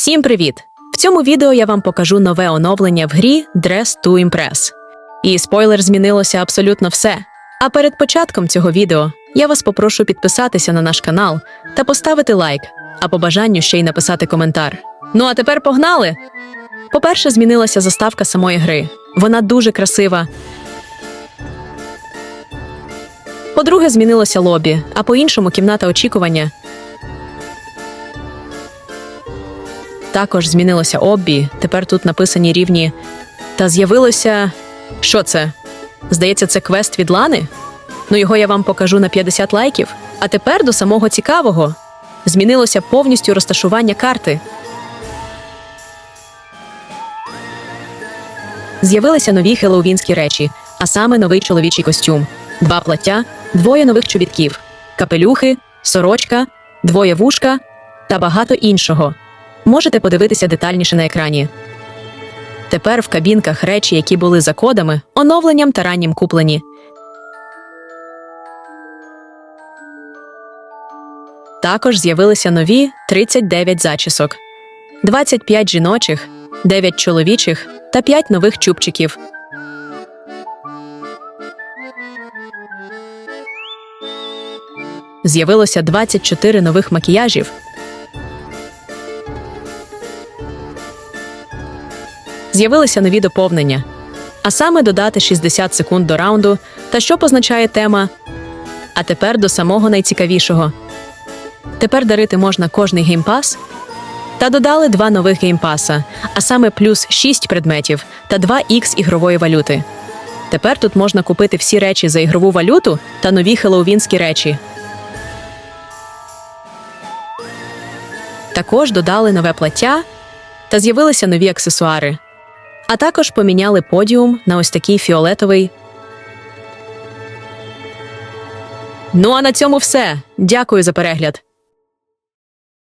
Всім привіт! В цьому відео я вам покажу нове оновлення в грі Dress to Impress. І спойлер змінилося абсолютно все. А перед початком цього відео я вас попрошу підписатися на наш канал та поставити лайк, а по бажанню ще й написати коментар. Ну а тепер погнали! По-перше, змінилася заставка самої гри. Вона дуже красива. По-друге, змінилося лобі, а по-іншому кімната очікування. Також змінилося оббі. Тепер тут написані рівні. Та з'явилося. Що це? Здається, це квест від Лани? Ну його я вам покажу на 50 лайків. А тепер до самого цікавого. Змінилося повністю розташування карти. З'явилися нові хеллоуінські речі, а саме новий чоловічий костюм, два плаття, двоє нових чобітків, капелюхи, сорочка, двоє вушка та багато іншого. Можете подивитися детальніше на екрані. Тепер в кабінках речі, які були за кодами, оновленням та раннім куплені. Також з'явилися нові 39 зачісок, 25 жіночих, 9 чоловічих та 5 нових чубчиків. З'явилося 24 нових макіяжів. З'явилися нові доповнення, а саме додати 60 секунд до раунду та що позначає тема. А тепер до самого найцікавішого. Тепер дарити можна кожний геймпас. Та додали два нових геймпаса, а саме плюс 6 предметів та 2 х ігрової валюти. Тепер тут можна купити всі речі за ігрову валюту та нові хеллоуінські речі. Також додали нове плаття та з'явилися нові аксесуари. А також поміняли подіум на ось такий фіолетовий. Ну а на цьому все. Дякую за перегляд.